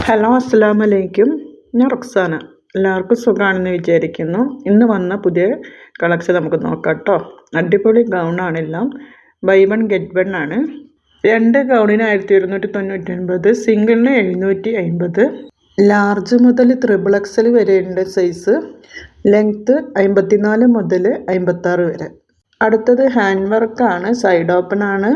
Hello അസ്സാം വലൈക്കും ഞാൻ റുക്സാന. എല്ലാവർക്കും സുഖമാണെന്ന് വിചാരിക്കുന്നു. ഇന്ന് വന്ന പുതിയ കളക്ഷൻ നമുക്ക് നോക്കാം കേട്ടോ അടിപൊളി ഗൗണാണെല്ലാം ബൈ വൺ ഗെറ്റ് വൺ ആണ്. രണ്ട് ഗൗണിന് ആയിരത്തി ഒരുന്നൂറ്റി തൊണ്ണൂറ്റി ഒൻപത് സിംഗിളിന് എഴുന്നൂറ്റി അൻപത് ലാർജ് മുതൽ ത്രിബിൾ എക്സൽ വരെയുണ്ട് സൈസ് ലെങ്ത്ത് അമ്പത്തിനാല് മുതൽ അമ്പത്താറ് വരെ. അടുത്തത് ഹാൻഡ് വർക്കാണ് സൈഡ് ഓപ്പൺ ആണ്.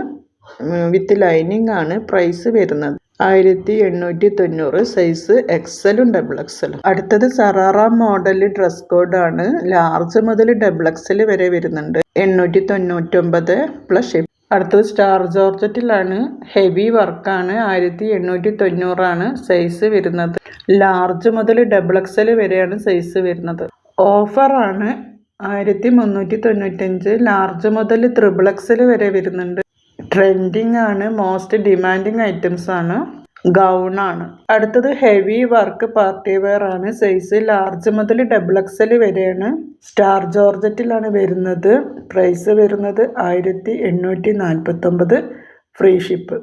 വിത്ത് ലൈനിങ് ആണ്. പ്രൈസ് വരുന്നത്. ആയിരത്തി എണ്ണൂറ്റി തൊണ്ണൂറ് സൈസ് എക്സലും ഡബിൾ എക്സലും അടുത്തത് സറാറ മോഡൽ ഡ്രസ് കോഡാണ് ലാർജ് മുതൽ ഡബിൾ എക്സൽ വരെ വരുന്നുണ്ട്. എണ്ണൂറ്റി തൊണ്ണൂറ്റൊമ്പത് പ്ലസ് അടുത്തത് സ്റ്റാർ ജോർജറ്റിലാണ് ഹെവി വർക്കാണ് ആയിരത്തി എണ്ണൂറ്റി തൊണ്ണൂറാണ് സൈസ് വരുന്നത്. ലാർജ് മുതൽ ഡബിൾ എക്സൽ വരെയാണ് സൈസ് വരുന്നത്. ഓഫറാണ് ആയിരത്തി മുന്നൂറ്റി തൊണ്ണൂറ്റഞ്ച് ലാർജ് മുതൽ ത്രിബിൾ എക്സൽ വരെ വരുന്നുണ്ട്. ട്രെൻഡിങ് ആണ് മോസ്റ്റ് ഡിമാൻഡിങ് ഐറ്റംസ് ആണ് ഗൗൺ ആണ്. അടുത്തത് ഹെവി വർക്ക് പാർട്ടി വെയർ ആണ്. സൈസ് ലാർജ് മുതൽ ഡബിൾ എക്സൽ വരെയാണ്. സ്റ്റാർ ജോർജറ്റിലാണ് വരുന്നത്. പ്രൈസ് വരുന്നത് ആയിരത്തി എണ്ണൂറ്റി നാൽപ്പത്തൊമ്പത് ഫ്രീ ഷിപ്പ്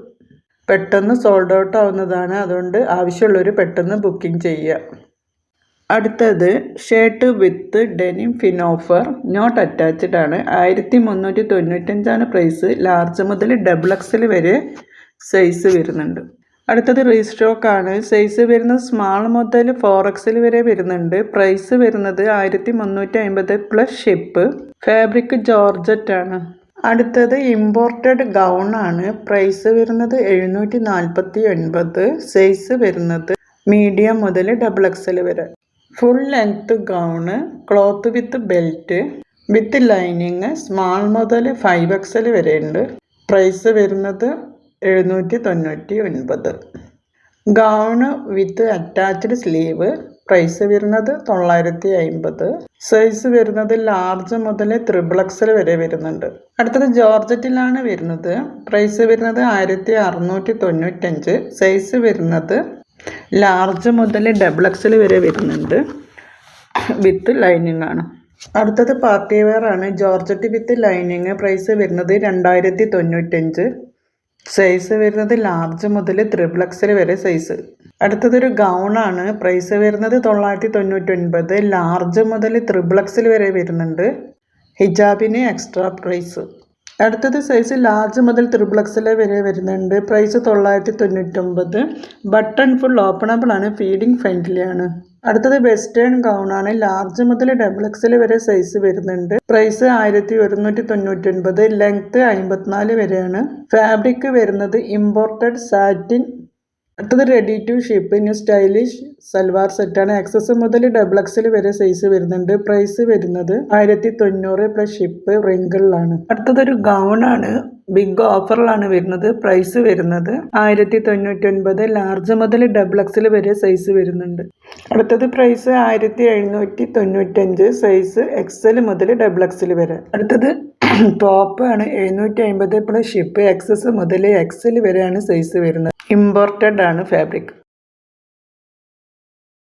പെട്ടെന്ന് സോൾഡ് ഔട്ട് ആവുന്നതാണ്. അതുകൊണ്ട് ആവശ്യമുള്ളവർ പെട്ടെന്ന് ബുക്കിംഗ് ചെയ്യുക. അടുത്തത് shirt with denim pinafore not attached ആണ്. ആയിരത്തി മുന്നൂറ്റി തൊണ്ണൂറ്റഞ്ചാണ് പ്രൈസ്. ലാർജ് മുതൽ ഡബിൾ എക്സൽ വരെ സൈസ് വരുന്നുണ്ട്. അടുത്തത് റീസ്റ്റോക്ക് ആണ്. സൈസ് വരുന്നത് സ്മാൾ മുതൽ ഫോർ എക്സൽ വരെ വരുന്നുണ്ട്. പ്രൈസ് വരുന്നത് ആയിരത്തി മുന്നൂറ്റി അമ്പത് പ്ലസ് ഷിപ്പ്. ഫാബ്രിക് ജോർജറ്റ് ആണ്. അടുത്തത് ഇമ്പോർട്ടഡ് ഗൗൺ ആണ്. പ്രൈസ് വരുന്നത് എഴുന്നൂറ്റി നാൽപ്പത്തി ഒൻപത് സൈസ് വരുന്നത് മീഡിയം മുതൽ ഡബിൾ എക്സൽ വരെ. Full length gown cloth with belt with lining small മുതൽ ഫൈവ് എക്സൽ ഉണ്ട് പ്രൈസ് വരുന്നത് എഴുന്നൂറ്റി തൊണ്ണൂറ്റി ഒൻപത് gown with attached sleeve price വരുന്നത് തൊള്ളായിരത്തി അമ്പത് സൈസ് വരുന്നത് ലാർജ് മുതൽ ത്രിബിൾ എക്സൽ വരെ വരുന്നുണ്ട്. അടുത്തത് ജോർജറ്റിലാണ് വരുന്നത്. പ്രൈസ് വരുന്നത് ആയിരത്തി അറുന്നൂറ്റി തൊണ്ണൂറ്റഞ്ച് സൈസ് വരുന്നത് ലാർജ് മുതൽ ഡബിൾ എക്സൽ വരെ വരുന്നുണ്ട്. വിത്ത് ലൈനിങ് ആണ്. അടുത്തത് പാർട്ടി വെയർ ആണ്. ജോർജറ്റ് വിത്ത് ലൈനിങ് പ്രൈസ് വരുന്നത് രണ്ടായിരത്തി തൊണ്ണൂറ്റഞ്ച് സൈസ് വരുന്നത് ലാർജ് മുതൽ ത്രിബിൾ എക്സൽ വരെ സൈസ് അടുത്തതൊരു ഗൗൺ ആണ്. പ്രൈസ് വരുന്നത് തൊള്ളായിരത്തി തൊണ്ണൂറ്റൊൻപത് ലാർജ് മുതൽ ത്രിബിൾ എക്സൽ വരെ വരുന്നുണ്ട്. ഹിജാബിന് എക്സ്ട്രാ പ്രൈസ് അടുത്തത് സൈസ് ലാർജ് മുതൽ ത്രിബിൾ എക്സൽ വരെ വരുന്നുണ്ട്. പ്രൈസ് തൊള്ളായിരത്തി തൊണ്ണൂറ്റൊമ്പത് ബട്ടൺ ഫുൾ ഓപ്പണബിൾ ആണ്. ഫീഡിങ് ഫ്രണ്ട്ലി ആണ്. അടുത്തത് വെസ്റ്റേൺ ഗൗൺ ആണ്. ലാർജ് മുതൽ ഡബിൾ എക്സൽ വരെ സൈസ് വരുന്നുണ്ട്. പ്രൈസ് ആയിരത്തി ഒരുന്നൂറ്റി തൊണ്ണൂറ്റൊൻപത് ലെങ്ത് അമ്പത്തിനാല് വരെയാണ്. ഫാബ്രിക് വരുന്നത് ഇമ്പോർട്ടഡ് സാറ്റിൻ അടുത്തത് ready to ship new stylish salwar സെറ്റാണ് എക്സസ് മുതൽ ഡബിൾ എക്സൽ വരെ സൈസ് വരുന്നുണ്ട്. പ്രൈസ് വരുന്നത് ആയിരത്തി തൊണ്ണൂറ് പ്ലസ് ഷിപ്പ് റിങ്കിളിലാണ് അടുത്തതൊരു ഗൗൺ ആണ്. ബിഗ് ഓഫറിലാണ് വരുന്നത് പ്രൈസ് വരുന്നത്. ആയിരത്തി തൊണ്ണൂറ്റി ഒൻപത് ലാർജ് മുതൽ ഡബിൾ എക്സൽ വരെ സൈസ് വരുന്നുണ്ട്. അടുത്തത് പ്രൈസ് ആയിരത്തി എഴുന്നൂറ്റി തൊണ്ണൂറ്റഞ്ച് സൈസ് എക്സൽ മുതൽ ഡബിൾ എക്സൽ വരെ. അടുത്തത് ടോപ്പ് ആണ്. എഴുന്നൂറ്റി അമ്പത് പ്ലസ് ഷിപ്പ് എക്സസ് മുതൽ എക്സൽ വരെയാണ് സൈസ് വരുന്നത്. ഇമ്പോർട്ടഡ് ആണ് ഫാബ്രിക്